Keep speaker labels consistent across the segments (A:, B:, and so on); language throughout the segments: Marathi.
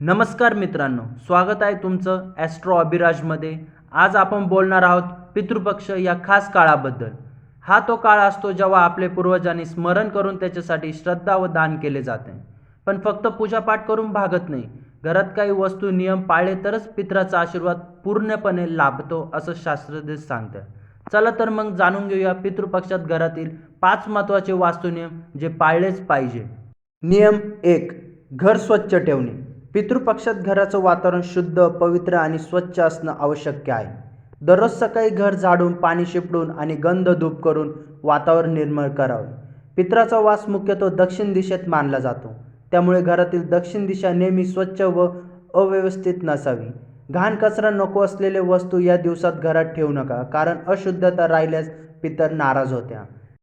A: नमस्कार मित्रांनो स्वागत आहे तुमचं ॲस्ट्रो अभिराजमध्ये आज आपण बोलणार आहोत पितृपक्ष या खास काळाबद्दल. हा तो काळ असतो जेव्हा आपले पूर्वजांनी स्मरण करून त्याच्यासाठी श्रद्धा व दान केले जाते. पण फक्त पूजापाठ करून भागत नाही. घरात काही वस्तू नियम पाळले तरच पित्राचा आशीर्वाद पूर्णपणे लाभतो असं शास्त्रज्ञ सांगतात. चला तर मग जाणून घेऊया पितृपक्षात घरातील पाच महत्त्वाचे वास्तुनियम जे पाळलेच पाहिजे. नियम एक घर स्वच्छ ठेवणे. पितृपक्षात घराचं वातावरण शुद्ध पवित्र आणि स्वच्छ असणं आवश्यक आहे. दररोज सकाळी घर झाडून पाणी शिपडून आणि गंध धूप करून वातावरण निर्मळ करावे. पित्राचा वास मुख्यतः दक्षिण दिशेत मानला जातो. त्यामुळे घरातील दक्षिण दिशा नेहमी स्वच्छ व अव्यवस्थित नसावी. घाण कचरा नको असलेले वस्तू या दिवसात घरात ठेवू नका कारण अशुद्धता राहिल्यास पितर नाराज होत्या.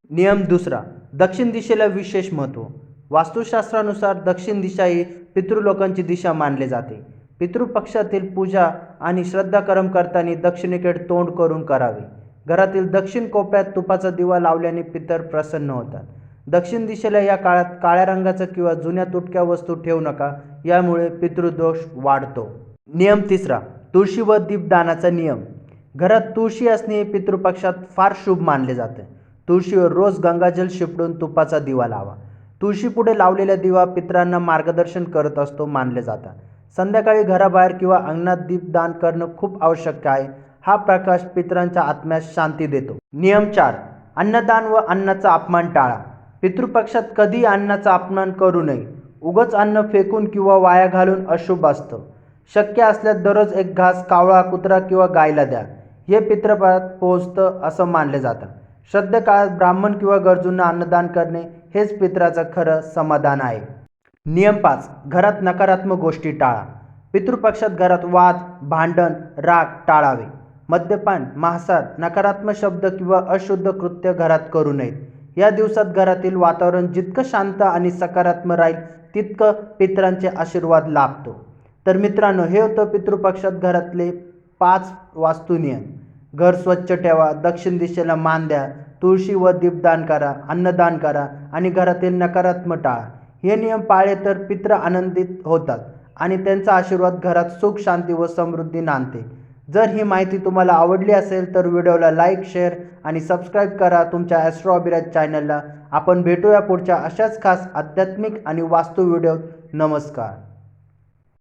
A: नियम दुसरा दक्षिण दिशेला विशेष महत्त्व वास्तुशास्त्रानुसार दक्षिण दिशा ही पितृलोकांची दिशा मानले जाते. पितृपक्षातील पूजा आणि श्रद्धाकर्म करताना दक्षिणेकडे तोंड करून करावे. घरातील दक्षिण कोपऱ्यात तुपाचा दिवा लावल्याने पितर प्रसन्न होतात. दक्षिण दिशेला या काळात काळ्या रंगाचं किंवा जुन्या तुटक्या वस्तू ठेवू नका यामुळे पितृदोष वाढतो. नियम तिसरा तुळशी व दीपदानाचा नियम. घरात तुळशी असणे हे पितृपक्षात फार शुभ मानले जाते. तुळशीवर रोज गंगाजल शिपडून तुपाचा दिवा लावा. तुळशीपुढे लावलेला दिवा पितरांना मार्गदर्शन करत असतो मानले जातात. संध्याकाळी घराबाहेर किंवा अंगणात दीपदान करणं खूप आवश्यक आहे. हा प्रकाश पितरांच्या आत्म्यास शांती देतो. नियम चार. अन्नदान व अन्नाचा अपमान टाळा. पितृपक्षात कधी अन्नाचा अपमान करू नये. उगच अन्न फेकून किंवा वाया घालून अशुभ असतं. शक्य असल्यास दररोज एक घास कावळा कुत्रा किंवा गायला द्या. हे पितृपक्षात पोहोचतं असं मानले जातं. श्रद्धकाळात ब्राह्मण किंवा गरजूंना अन्नदान करणे हेच पित्राचं खरं समाधान आहे. नियम पाच घरात नकारात्मक गोष्टी टाळा. पितृपक्षात घरात वाद भांडण राग टाळावे. मद्यपान महासार नकारात्मक शब्द किंवा अशुद्ध कृत्य घरात करू नयेत. या दिवसात घरातील वातावरण जितकं शांत आणि सकारात्मक राहील तितकं पितरांचे आशीर्वाद लाभतो. तर मित्रांनो हे होतं पितृपक्षात घरातले पाच वास्तुनियम घर स्वच्छ ठेवा दक्षिण दिशेला मान द्या तुळशी व दीपदान करा अन्नदान करा आणि घरातील नकारात्मक टाळा हे नियम पाळले तर पित्र आनंदित होतात आणि त्यांचा आशीर्वाद घरात सुख शांती व समृद्धी नांदते. जर ही माहिती तुम्हाला आवडली असेल तर व्हिडिओला लाईक शेअर आणि सबस्क्राईब करा. तुमच्या ॲस्ट्रो अभिराज चॅनलला आपण भेटूया पुढच्या अशाच खास आध्यात्मिक आणि वास्तू व्हिडिओ नमस्कार.